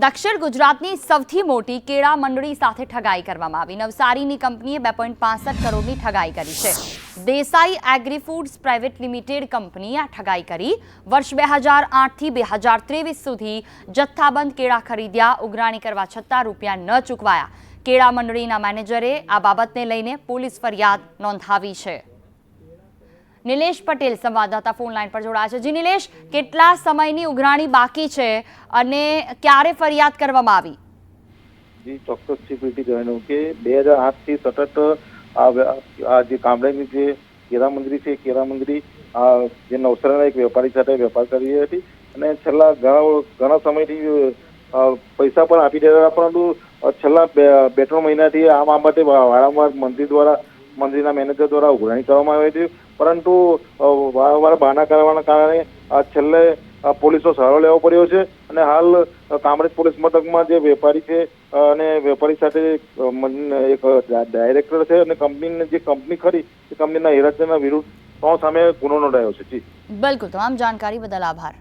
દક્ષિણ ગુજરાતની સૌથી મોટી કેળા મંડળી સાથે ઠગાઈ કરવામાં આવી. નવસારીની કંપનીએ બે પોઈન્ટ પાસઠ કરોડની ઠગાઈ કરી છે. Desai agri foods private limited કંપનીએ આ ઠગાઈ કરી. વર્ષ બે હજાર આઠથી બે હજાર ત્રેવીસ સુધી જથ્થાબંધ કેળા ખરીદ્યા, ઉઘરાણી કરવા છતાં રૂપિયા ન ચૂકવાયા. કેળા મંડળીના મેનેજરે આ બાબતને લઈને પોલીસ ફરિયાદ નોંધાવી છે. નિલેશ પટેલ સંવાદદાતા ફોન લાઈન પર જોડાયા છે. જી નિલેશ, કેટલા સમયની ઉઘરાણી બાકી છે અને ક્યારે ફરિયાદ કરવામાં આવી? જી, ચોક્કસ છે પ્રીતિ જણાવ્યું કે બે હજાર આઠથી સતત આ જે કામડાની જે કેરા મંદિરી છે કેરા મંદિરી જે નવસારીના એક વેપારી સાથે વેપાર કરી હતી અને છેલ્લા ઘણા ઘણા સમયથી પૈસા પણ આપી દેતા હતા, પરંતુ છેલ્લા બે ત્રણ મહિનાથી આ બાબતે વારંવાર મંદિર દ્વારા મંદિરના મેનેજર દ્વારા ઉઘરાણી કરવામાં આવી હતી. પરંતુ વારંવાર બહાના કરવાના કારણે આ છેલ્લે પોલીસનો સહારો લેવો પડ્યો છે અને હાલ કામરેજ પોલીસ મથકમાં જે વેપારી છે અને વેપારી સાથે એક ડાયરેક્ટર છે અને કંપનીને જે કંપની ખરી, એ કંપનીના હિરાચંદના વિરુદ્ધ ત્રણ સામે ગુનો નોંધાયો છે. જી. બિલકુલ, તમામ જાણકારી બદલ આભાર.